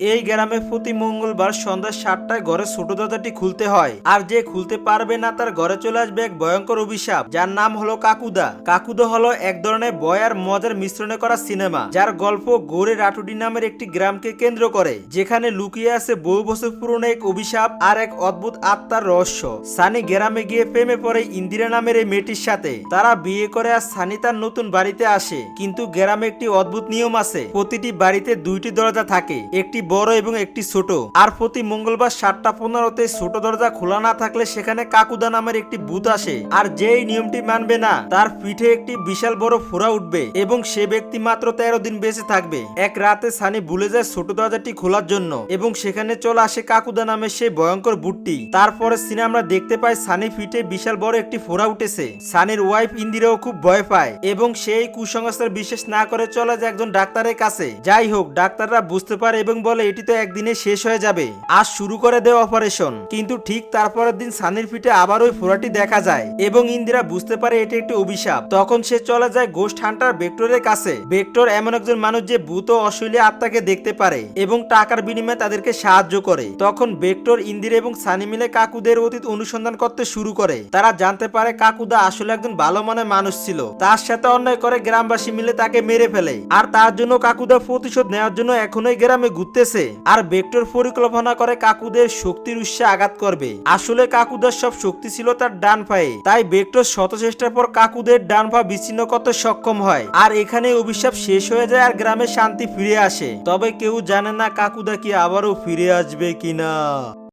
এই গ্রামে প্রতি মঙ্গলবার সন্ধ্যা সাতটায় ঘরের ছোট দরজাটি খুলতে হয়। আর যে খুলতে পারবে না তার ঘরে চলে আসবে এক ভয়ঙ্কর অভিশাপ, যার নাম হলো কাকুদা। কাকুদা হলো এক ধরনের ভয় আর মজার মিশ্রণে করা সিনেমা, যার গল্প গোরে রাটুডি নামের একটি গ্রামকে কেন্দ্র করে, যেখানে লুকিয়ে আছে বহু বছর পুরনো এক অভিশাপ আর এক অদ্ভুত আত্মার রহস্য। সানি গ্রামে গিয়ে প্রেমে পড়ে ইন্দিরা নামের এই মেয়েটির সাথে। তারা বিয়ে করে আর সানি তার নতুন বাড়িতে আসে। কিন্তু গ্রামে একটি অদ্ভুত নিয়ম আছে, প্রতিটি বাড়িতে দুইটি দরজা থাকে, একটি বড় এবং একটি ছোট। আর প্রতি মঙ্গলবার সাতটা পনেরোতে ছোট দরজা খোলা না থাকলে সেখানে কাকুদা নামের একটি ভূত আসে। আর যেই নিয়মটি মানবে না, তার পিঠে একটি বিশাল বড় ফোড়া উঠবে এবং সে ব্যক্তি মাত্র তেরো দিন বেঁচে থাকবে। এক রাতে সানি ভুলে যায় ছোট দরজাটি খোলার জন্য এবং সেখানে চলে আসে কাকুদা নামের সেই ভয়ঙ্কর ভূতটি তারপরে সিনে আমরা দেখতে পাই সানি পিঠে বিশাল বড় একটি ফোড়া উঠেছে। সানির ওয়াইফ ইন্দিরাও খুব ভয় পায় এবং সেই কুসংস্কার বিশ্বাস না করে চলে যায় একজন ডাক্তারের কাছে। যাই হোক, ডাক্তাররা বুঝতে পারে এবং বলে এটি তো একদিনে শেষ হয়ে যাবে। আজ শুরু করে দেয় অপারেশন। কিন্তু ঠিক তারপরের দিন সানির পিঠে আবার ওই ফোড়াটি দেখা যায় এবং ইন্দিরা বুঝতে পারে এটি একটি অভিশাপ। তখন সে চলে যায় গোস্ট হান্টার ভেক্টরের কাছে। ভেক্টর এমন একজন মানুষ যে ভূত ও অশৈলী আত্মাকে দেখতে পারে এবং টাকার বিনিময়ে তাদেরকে সাহায্য করে। তখন ভেক্টর, ইন্দিরা এবং সানি মিলে কাকুদের অতীত অনুসন্ধান করতে শুরু করে। তারা জানতে পারে কাকুদা আসলে একজন ভালো মনের মানুষ ছিল। তার সাথে অন্যায় করে গ্রামবাসী মিলে তাকে মেরে ফেলে। আর তার জন্য কাকুদা প্রতিশোধ নেওয়ার জন্য এখনোই গ্রামে ঘুরতেছে আর ভেক্টর পরিকল্পনা করে কাকুদের শক্তির উৎসে আঘাত করবে। আসলে কাকুদের সব শক্তি ছিল তার ডান পায়ে। তাই বেক্টর শত চেষ্টার পর কাকুদের ডান পা বিচ্ছিন্ন করতে সক্ষম হয়। আর এখানে অভিশাপ শেষ হয়ে যায় আর গ্রামে শান্তি ফিরে আসে। তবে কেউ জানে না কাকুদা কি আবারও ফিরে আসবে কিনা।